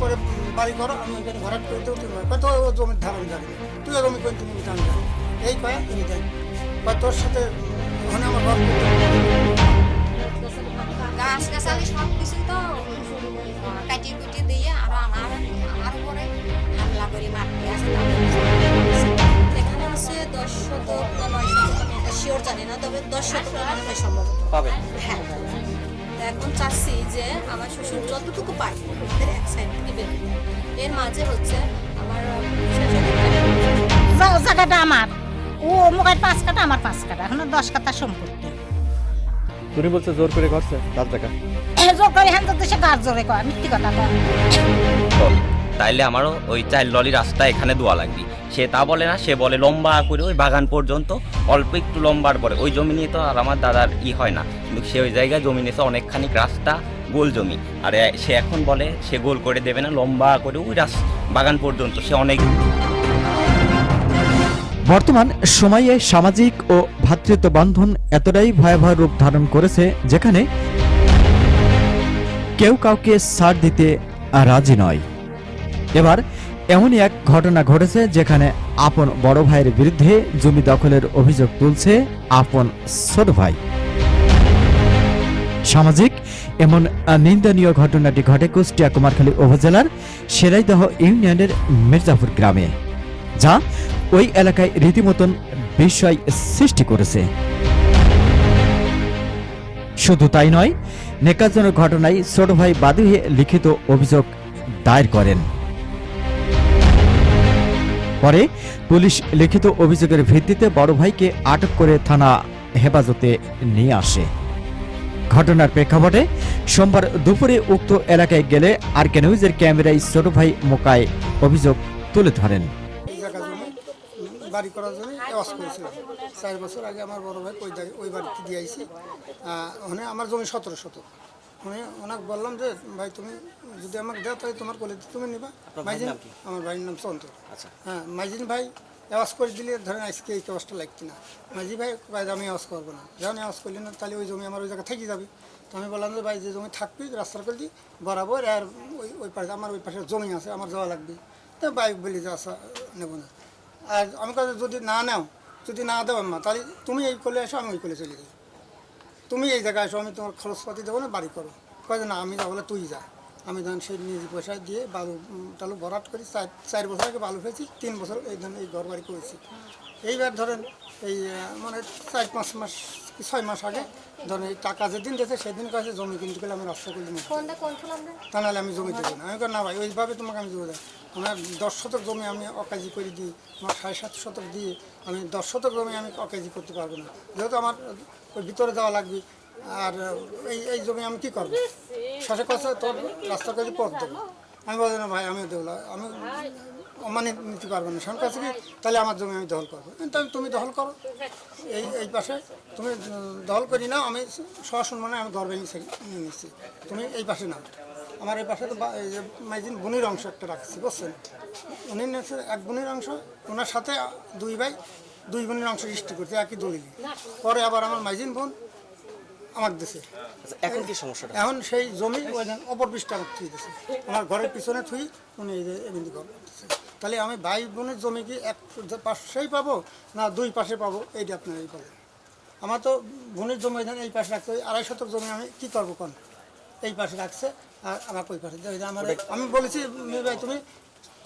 পরে বাড়ি করো আমি ওইখানে ভরাট করে দেবো তুমি কত ও জমির ধার আমি জানি না। তুইও জমি করে তুমি জানি। এই কয়া তুমি দেন কয় তোর সাথে ওখানে আমার করতে গাছ গাছালি সব কিছু তো কাটিয়ে কুটিয়ে দিয়ে আরও আমার আমার উপরে হামলা করে মারতে এখানে আছে দশ নয় শিওর জানি না তবে দশ শতক মনে হয় হ্যাঁ। এখন চাচ্ছি যে আমার শ্বশুর যতটুকু পায় আমাদের এক সাইড থেকে বের এর মাঝে হচ্ছে আমার জায়গাটা আমার। ও মোবাইল পাঁচ কাটা আমার পাঁচ কাটা এখন দশ কাটা সম্পত্তি। তুমি বলছো জোর করে করছে তার টাকা। জোর করে হ্যান তো সে গাছ জোরে কয় মিথ্যি কথা কয় তাইলে আমারও ওই চাইল্ড ললি রাস্তা এখানে দোয়া লাগবে। সে তা বলে না, সে বলে লম্বা করে ওই বাগান পর্যন্ত, অল্প একটু লম্বার পরে। ওই জমি নিয়ে তো আর আমার দাদার ই হয় না। কিন্তু সে ওই জায়গায় জমি নিয়েছে অনেকখানি রাস্তা, গোল জমি। আর সে এখন বলে সে গোল করে দেবে না, লম্বা করে ওই রাস, বাগান পর্যন্ত। সে অনেক বর্তমান সময়ে সামাজিক ও ভ্রাতৃত্ব বন্ধন এতটাই ভয়াবহ রূপ ধারণ করেছে, যেখানে কেউ কাউকে সার দিতে রাজি নয়। এবার এমনই এক ঘটনা ঘটেছে যেখানে আপন বড় ভাইয়ের বিরুদ্ধে জমি দখলের অভিযোগ তুলছে আপন ছোট ভাই। সামাজিক এমন নিন্দনীয় ঘটনাটি ঘটে কুষ্টিয়া কুমারখালী উপজেলার সেরাইদহ ইউনিয়নের মির্জাপুর গ্রামে, যা ওই এলাকায় রীতিমতন বিস্ময় সৃষ্টি করেছে। শুধু তাই নয় নেকাজনের ঘটনায় ছোট ভাই বাদী হয়ে লিখিত অভিযোগ দায়ের করেন। পরে পুলিশ লিখিত অভিযোগের ভিত্তিতে বড় ভাইকে আটক করে থানা হেফাজতে নিয়ে আসে। ঘটনার প্রেক্ষাপটে সোমবার দুপুরে উক্ত এলাকায় গেলে আর কে নিউজের ক্যামেরায় ছোট ভাই মোকায় অভিযোগ তুলে ধরেন। বাড়ি করার জন্য আওয়াজ করেছিলাম চার বছর আগে আমার বড় ভাই ওই বাড়িতে দিয়ে আহ, ওখানে আমার জমি সতেরো শতক। ওখানে ওনাকে বললাম যে ভাই তুমি যদি আমাকে দেও তাহলে তোমার কোলে তুমি নিবা। মাইজিন আমার ভাইয়ের নাম চন্তর হ্যাঁ মাইজিন ভাই আওয়াজ করে দিলে ধরেন আজকে এই কাজটা লাগতো না। মাঝি ভাই যে আমি আওয়াজ করব না। যখন আওয়াজ করলি না তাহলে ওই জমি আমার ওই জায়গায় থেকে যাবে। তো আমি বললাম যে ভাই যে জমি থাকবি রাস্তার করে দিই বরাবর আর ওই ওই পাশে আমার ওই পাশে জমি আছে আমার যাওয়া লাগবে। তো বাইক বলি যে আসা নেব না। আর আমি কাছে যদি না নাও যদি না দেবো মা তাহলে তুমি এই কোলে আসো আমি ওই কোলে চলে যাই। তুমি এই জায়গায় আসো আমি তোমার খরচপাতি দেবো না বাড়ি করো। কয় না আমি যাব না তুই যা। আমি ধরেন সেই নিজ পয়সা দিয়ে বালু টালু ভরাট করি চার চার বছর আগে বালু ফেছি তিন বছর এই ধরেন এই ঘর বাড়ি করেছি। এইবার ধরেন এই মানে চার পাঁচ মাস কি ছয় মাস আগে ধরেন এই টাকা যেদিন দিয়েছে সেদিন কাছে জমি কিনতে গেলে আমি রাস্তা করলে কোনটা তা নাহলে আমি জমি দেবো না। আমি না ভাই ওইভাবে তোমাকে আমি জমি দেবো আমার দশ শতক জমি আমি অকাজি করে দিই, আমার সাড়ে সাত শতক দিয়ে আমি দশ শতক জমি আমি অকাজি করতে পারব না। যেহেতু আমার ভিতরে যাওয়া লাগবে, আর এই এই জমি আমি কী করব? শেষে কথা তোর রাস্তার কাছে পথ দেবো। আমি বলি না ভাই আমি দেবো আমি অমানি নিতে পারব না। সরকার কাছে কি, তাহলে আমার জমি আমি দখল করব। তাহলে তুমি দখল করো, এই এই পাশে তুমি দখল করি না আমি সরাসরি মানে আমি ভেঙে নিয়ে নিচ্ছি। তুমি এই পাশে না আমার এই পাশে তো এই যে মাইজিন বোনের অংশ একটা রাখছি বুঝছেন? উনি এক বোনের অংশ ওনার সাথে দুই ভাই দুই বোনের অংশ সৃষ্টি করছে একই দলিল। পরে আবার আমার মাইজিন বোন আমার দেশে আচ্ছা, এখন কি সমস্যা এখন সেই জমি অপর পৃষ্ঠে আমার থুই দিয়েছে আমার ঘরের পিছনে থুই উনি এই এমনি ঘর তাহলে আমি ভাই বোনের জমি কি এক পাশেই পাবো না দুই পাশে পাবো? এইটা আপনার এই পাবো আমার তো বোনের জমি এই পাশে রাখতে আড়াই শতক জমি আমি কী করব কোন? এই পাশে রাখছে আর আমার ওই পাশে আমার আমি বলেছি মেয়ে ভাই তুমি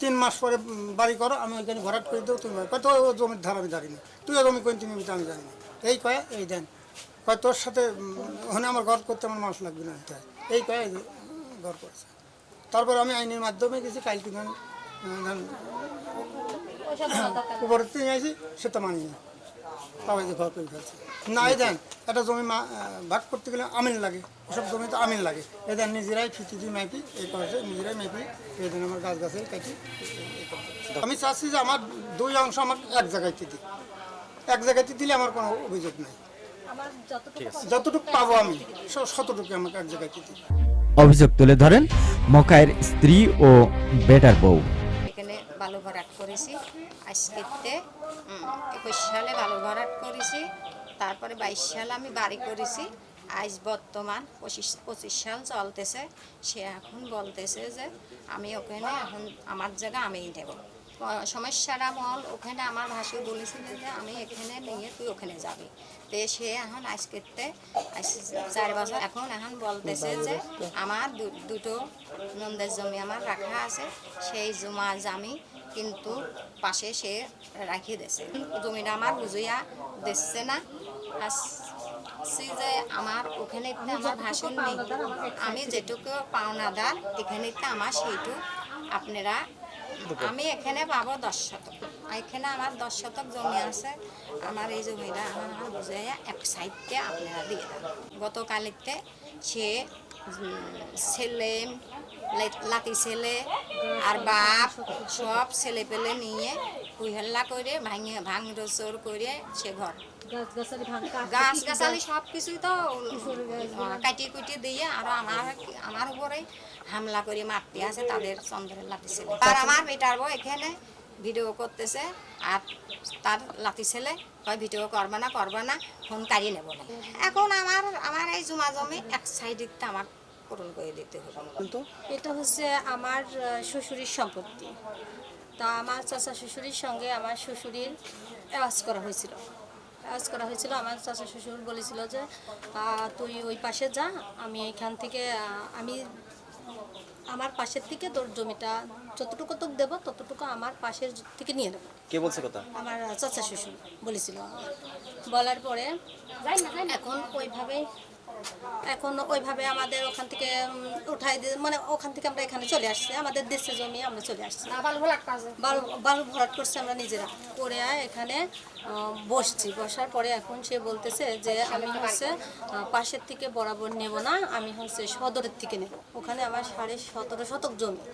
তিন মাস পরে বাড়ি করো আমি ওইখানে ভরাট করে দেবো তুমি কত ও জমির ধার আমি জানি না। তুইও জমি কোন তুমি আমি জানি না। এই কয়া এই দেন। কয় তোর সাথে ওখানে আমার ঘর করতে আমার মানুষ লাগবে না। এই কয়ে ঘর করছে। তারপর আমি আইনের মাধ্যমে গেছি কালকে ধরেন উপরে থেকে আইছি সেটা মানি না। তাও এই যে ঘর করে ফেলছে না এই দেন একটা জমি ভাগ করতে গেলে আমিন লাগে। এসব জমি তো আমিন লাগে। এই দেন নিজেরাই মাইপি এই করছে নিজেরাই মাইপি এই দেন আমার গাছ গাছে কাটি আমি চাচ্ছি যে আমার দুই অংশ আমার এক জায়গায় দিতে এক জায়গাতে দিলে আমার কোনো অভিযোগ নাই। যতটুকু যতটুকু পাবো আমি ততটুকু আমাকে এক জায়গায় দিতে অভিযোগ তুলে ধরেন মোকায়ের স্ত্রী ও বেটার বউ। বালু ভরাট করেছি। আজকেতে একুশ সালে বালু ভরাট করেছি। তারপরে বাইশ সালে আমি বাড়ি করেছি। আজ বর্তমান পঁচিশ পঁচিশ সাল চলতেছে। সে এখন বলতেছে যে, আমি ওখানে এখন, আমার জায়গা আমিই নেব। প- সমস্যাটা মল ওখানে আমার ভাসু বলেছিল যে, আমি এখানে নিয়ে তুই ওখানে যাবি। তো সে এখন আজকেতে আজ চার বছর, এখন এখন বলতেছে যে, আমার দুটো নন্দের জমি আমার রাখা আছে। সেই জমা জামি কিন্তু পাশে সে রাখিয়ে দিয়েছে। জমিটা আমার বুঝিয়া দিচ্ছে না। যে আমার ওখানে আমার ভাষণ নেই, আমি যেটুকু পাওনাদার এখানে একটা আমার সেইটু আপনারা, আমি এখানে পাবো দশ শতক। এখানে আমার দশ শতক জমি আছে, আমার এই জমিটা আমার বুঝাইয়া এক সাইডকে আপনারা দিয়ে দেন। গতকালিতে সে ছেলে লে- লাতি ছেলে আর বাপ সব ছেলে পেলে নিয়ে হুইহাল্লা করে ভাঙে ভাঙ চোর করে সে ঘর। গাছ? গাছালি সব কিছুই তো কাটি কুটি দিয়ে আর আমার আমার উপরে হামলা করে মারতে আছে তাদের চন্দ্রের লাঠি ছেলে। আর আমার বেটার বউ এখানে ভিডিও করতেছে। আর তার লাঠি ছেলে কয় ভিডিও করবে না করবে না ফোন কাড়িয়ে নেব না। এখন আমার আমার এই জমা জমি এক সাইডে আমার পূরণ করে দিতে হবে। কিন্তু এটা হচ্ছে আমার শ্বশুরের সম্পত্তি। তা আমার চাচা শ্বশুরের সঙ্গে আমার শ্বশুরের আওয়াজ করা হয়েছিল। আওয়াজ করা হয়েছিল আমার চাচা শ্বশুর বলেছিল যে তুই ওই পাশে যা আমি এখান থেকে আমি আমার পাশের থেকে তোর জমিটা যতটুকু তোকে দেবো ততটুকু আমার পাশের থেকে নিয়ে নেব। কে বলছে কথা? আমার চাচা শ্বশুর বলেছিল। বলার পরে এখন ওইভাবে এখন ওইভাবে আমাদের ওখান থেকে উঠাই দিয়ে মানে ওখান থেকে আমরা এখানে চলে আসছি। আমাদের দেশে জমি আমরা চলে আসছি। বালু বালু ভরাট করছি আমরা নিজেরা। করে এখানে বসছি। বসার পরে এখন সে বলতেছে যে আমি হচ্ছে পাশের থেকে বরাবর নেব না আমি হচ্ছে সদরের থেকে নেব। ওখানে আমার সাড়ে সতেরো শতক জমি।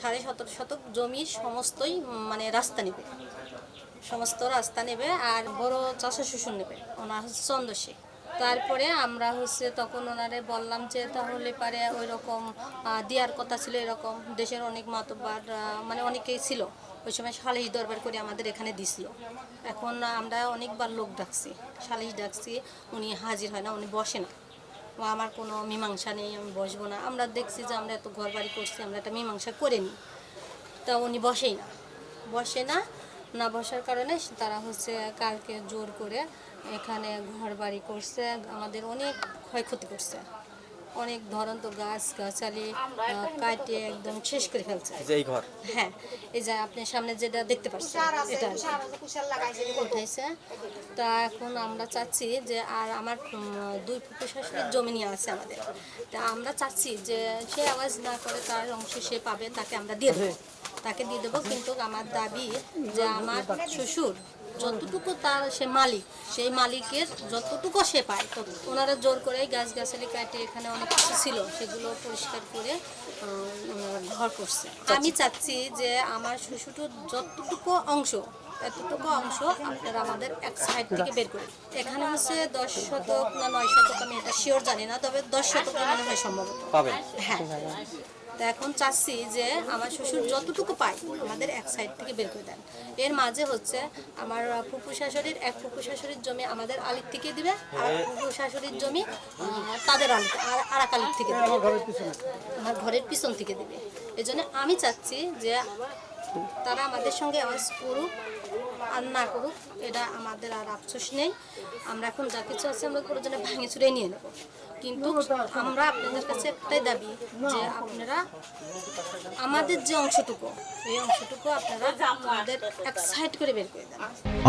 সাড়ে সতেরো শতক জমি সমস্তই মানে রাস্তা নেবে। সমস্ত রাস্তা নেবে আর বড় চাষা শ্বশুর নেবে। ওনার হচ্ছে চন্দ্রশেখ তারপরে আমরা হচ্ছে তখন ওনারে বললাম যে, তাহলে পারে ওই রকম দেওয়ার কথা ছিল এরকম। দেশের অনেক মাতব্বার মানে অনেকেই ছিল। ওই সময় সালিশ দরবার করে আমাদের এখানে দিছিল। এখন আমরা অনেকবার লোক ডাকছি। সালিশ ডাকছি, উনি হাজির হয় না, উনি বসে না। আমার কোনো মীমাংসা নেই, আমি বসবো না। আমরা দেখছি যে আমরা এত ঘর বাড়ি করছি, আমরা একটা মীমাংসা করে নিই। তা উনি বসেই না। বসে না না বসার কারণে তারা হচ্ছে কালকে জোর করে এখানে ঘর বাড়ি করছে, আমাদের অনেক ক্ষয়ক্ষতি করছে। অনেক ধরন্ত গাছ গাছালি কাটে একদম শেষ করে ফেলছে। এই ঘর। হ্যাঁ এই যে আপনার সামনে যেটা দেখতে পাচ্ছেন এটা। উঠাইছে তা এখন আমরা চাচ্ছি যে আর আমার দুই ফুপু শাশুড়ির জমি নিয়ে আছে আমাদের। তা আমরা চাচ্ছি যে সে আওয়াজ না করে তার অংশ সে পাবে তাকে আমরা দিয়ে দেবো। তাকে দিয়ে দেবো কিন্তু আমার দাবি যে আমার শ্বশুর যতটুকু তার সে মালিক সেই মালিকের যতটুকু সে পায়। তত ওনারা জোর করে গাছ গাছালি কাটে এখানে অনেক কিছু ছিল সেগুলো পরিষ্কার করে ঘর করছে। আমি চাচ্ছি যে আমার শ্বশুরটার যতটুকু অংশ এতটুকু অংশ আপনারা আমাদের এক সাইড থেকে বের করে এখানে হচ্ছে দশ শতক না নয় শতক আমি এটা শিওর জানি না তবে দশ শতক মনে হয় সম্ভবত। হ্যাঁ। তা এখন চাচ্ছি যে আমার শ্বশুর যতটুকু পায় আমাদের এক সাইড থেকে বের করে দেন। এর মাঝে হচ্ছে আমার ফুপু শাশুড়ির এক ফুপু শাশুড়ির জমি আমাদের আলির থেকে দিবে আর ফুপু শাশুড়ির জমি তাদের আলি আর আরাক আলির থেকে দিবে। আমার ঘরের পিছন থেকে দিবে। এই জন্য আমি চাচ্ছি যে তারা আমাদের সঙ্গে আওয়াজ করুক আর না করুক এটা আমাদের আর আফসোস নেই। আমরা এখন যা কিছু আছে আমরা প্রয়োজনে ভাঙে চুরে নিয়ে নেব। কিন্তু আমরা আপনাদের কাছে একটাই দাবি যে আপনারা আমাদের যে অংশটুকু এই অংশটুকু আপনারা আমাদের এক সাইড করে বের করে দেন।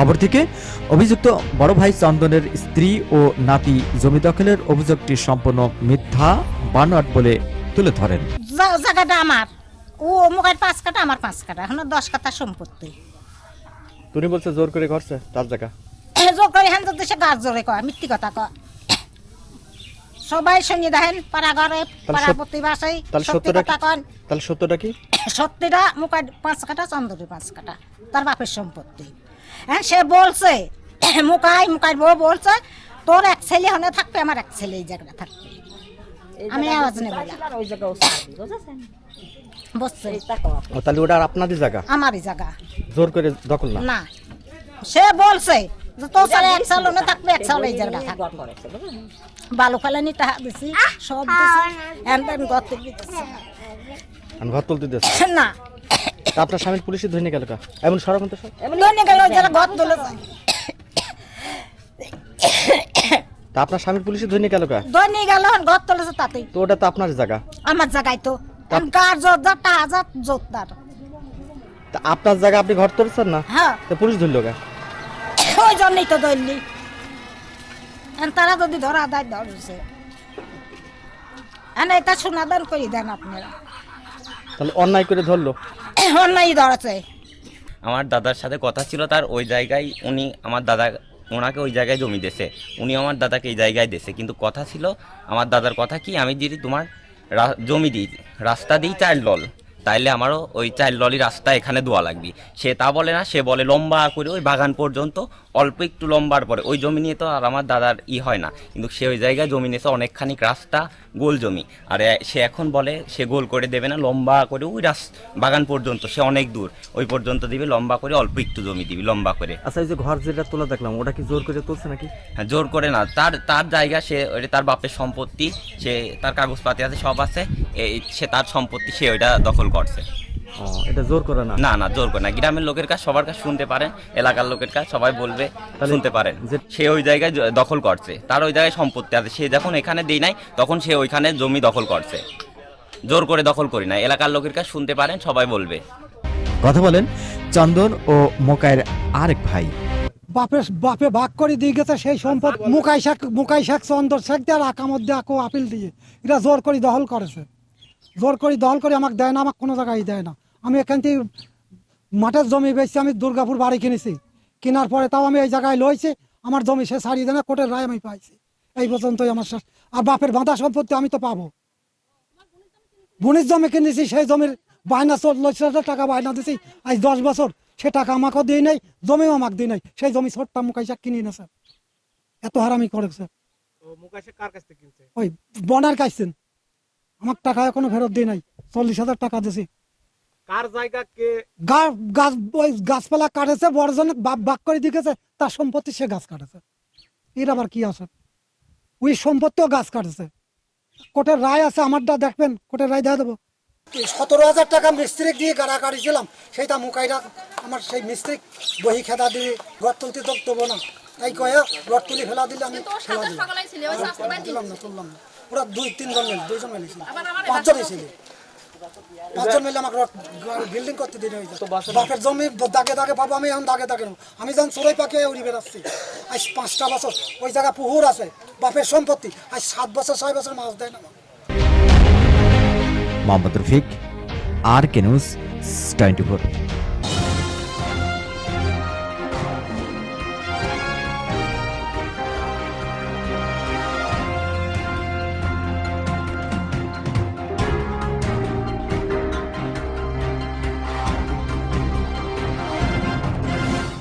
অপরদিকে অভিযুক্ত বড় ভাই চন্দনের স্ত্রী ও নাতি জমি দখলের অভিযোগটি সম্পূর্ণ মিথ্যা বানোয়াট বলে তুলে ধরেন। জায়গাটা আমার। ও মুখের পাঁচ কাটা আমার পাঁচ কাটা এখন দশ কাটা সম্পত্তি। তুমি বলছো জোর করে ঘরছে তার জায়গা। জোর করে হ্যান যদি সে গাছ জোরে কয় মিথ্যি কথা কয়। সবাই শুনি দেখেন পাড়া ঘরে পাড়া প্রতিবাসী তাহলে সত্যি সত্যটা কথা কন। তাহলে সত্যটা কি? সত্যিটা মুখায় পাঁচ কাটা চন্দরে পাঁচ কাটা তার বাপের সম্পত্তি। হ্যাঁ সে বলছে মুখায় মুখায় বউ বলছে তোর এক ছেলে হনে থাকবে আমার এক ছেলে এই জায়গাটা থাকবে। আমি আওয়াজ নেব বুঝছে তাহলে ওটা আপনাদের জায়গা? আমারই জায়গা। জোর করে দখল না। সে বলছে সালে এক সাল ওনে থাকবে এক সাল এই জায়গা থাকবে বালু ফেলানি টাকা দিছি সব দিছি তেন গত দিতেছি আমি ঘর তুলতে না। আপনার স্বামীর পুলিশে ধরে গেল কা? এমন সরব তো সব। লোনে গেল যারা গত দলে তা আপনার স্বামীর পুলিশে ধরে গেল কা? দৈনি গেল গত তুলেছে তাতেই। তো ওটা তো আপনার জায়গা। আমার জায়গায় তো। গার জোরদার টাকা হাজার জোরদার আপনার জায়গা আপনি ঘর তুলছেন না? হ্যাঁ। তো পুলিশ ধরলো কা? ওই জন্যই তো দৈনি তারা যদি ধরা দেয় ধরছে। এনে এটা সোনাদান করে দেন আপনারা। তাহলে অন্যায় করে ধরলো? অন্যায় ধরেছে। আমার দাদার সাথে কথা ছিল তার ওই জায়গায় উনি আমার দাদা ওনাকে ওই জায়গায় জমি দিয়েছে। উনি আমার দাদাকে এই জায়গায় দিয়েছে। কিন্তু কথা ছিল আমার দাদার কথা কি আমি যদি তোমার রা- জমি দিই রাস্তা দিই চাইল্ড লল। তাইলে আমারও ওই চাইল্ড ললি রাস্তা এখানে দোয়া লাগবে। সে তা বলে না, সে বলে লম্বা করে ওই বাগান পর্যন্ত, অল্প একটু লম্বার পরে। ওই জমি নিয়ে তো আর আমার দাদার ই হয় না। কিন্তু সে ওই জায়গায় জমি নিয়েছে অনেকখানি রাস্তা গোল জমি। আর সে এখন বলে সে গোল করে দেবে না লম্বা করে ওই রাস বাগান পর্যন্ত সে অনেক দূর। ওই পর্যন্ত দিবে লম্বা করে অল্প একটু জমি দিবি লম্বা করে। আচ্ছা এই যে ঘর যেটা তোলা দেখলাম ওটা কি জোর করে তুলছে নাকি? হ্যাঁ, জোর করে না। তার তার জায়গা সে ওইটা তার বাপের সম্পত্তি সে তার কাগজপাতি আছে সব আছে এই সে তার সম্পত্তি সে ওইটা দখল করছে। এটা জোর করে না? না না জোর করে না। গ্রামের লোকের কাছে সবার কাছে শুনতে পারেন এলাকার লোকের কাছে সবাই বলবে শুনতে পারেন। যে- সে ওই জায়গায় দখল করছে তার ওই জায়গায় সম্পত্তি আছে। সে যখন এখানে দেই নাই তখন সে ওইখানে জমি দখল করছে। জোর করে দখল করি না এলাকার লোকের কাছে শুনতে পারেন সবাই বলবে। কথা বলেন চন্দন ও মোকায়ের আরেক ভাই। বাপে বাপে ভাগ করে দিয়ে গেছে সেই সম্পদ মুকাই শেখ মুকাই শেখ চন্দর শেখ দিয়ে আর আকামত দিয়ে আকো আপিল দিয়ে। এরা জোর করে দখল করেছে। জোর করে দখল করে আমাকে দেয় না আমাকে কোনো জায়গায় দেয় না। আমি এখান থেকে মাঠের জমি বেচছি আমি দুর্গাপুর বাড়ি কিনেছি। কেনার পরে তাও আমি এই জায়গায় লইছি আমার জমি সে ছাড়িয়ে দেয় না কোর্টের রায় আমি পাইছি। এই পর্যন্তই আমার শেষ। আর বাপের বাঁধা সম্পত্তি আমি তো পাবো। বুনির জমি কিনেছি সেই জমির বায়না চল্লিশ হাজার টাকা বায়না দিছি আজ দশ বছর। সে টাকা আমাকেও দিই নাই জমিও আমাকে দিই নাই। সেই জমি ছোটটা ছোট্টা মুখাইশা কিনে স্যার। এত হারামি করে স্যার। ওই বনার কাইছেন আমার টাকা এখনও ফেরত দিই নাই চল্লিশ হাজার টাকা দিছি। কার জায়গা কে গাছ ওই গাছপালা কাটেছে বড়জন বাপ বাক করে দিকেছে তার সম্পত্তি সে গাছ কাটেছে। এর আবার কি আছে? ওই সম্পত্তিও গাছ কাটেছে। কোর্টের রায় আছে আমারটা দেখবেন কোর্টের রায় দিয়ে দেবো। সতেরো হাজার টাকা মিস্ত্রি দিয়ে গাড়া কাটিছিলাম সেইটা মুকাইরা আমার সেই মিস্ত্রি বহি খেদা দিয়ে ঘর তুলতে তো দেবো না। তাই কয়ে ঘর তুলি ফেলা দিলে আমি ফেলা দিলাম। তুললাম না তুললাম না। ওরা দুই তিনজন মিলে দুইজন মিলে ছিল পাঁচজনই ছিল? পাঁচজন মিলে আমাকে বিল্ডিং করতে দিন হয়েছে বাপের জমি দাগে দাগে পাবো আমি এখন দাগে দাগে নেব। আমি যখন চোরাই পাখি উড়ি বেড়াচ্ছি আজ পাঁচটা বছর ওই জায়গা পুকুর আছে বাপের সম্পত্তি আজ সাত বছর ছয় বছর মাছ দেয় না। Mohammad Rafiq R K news twenty four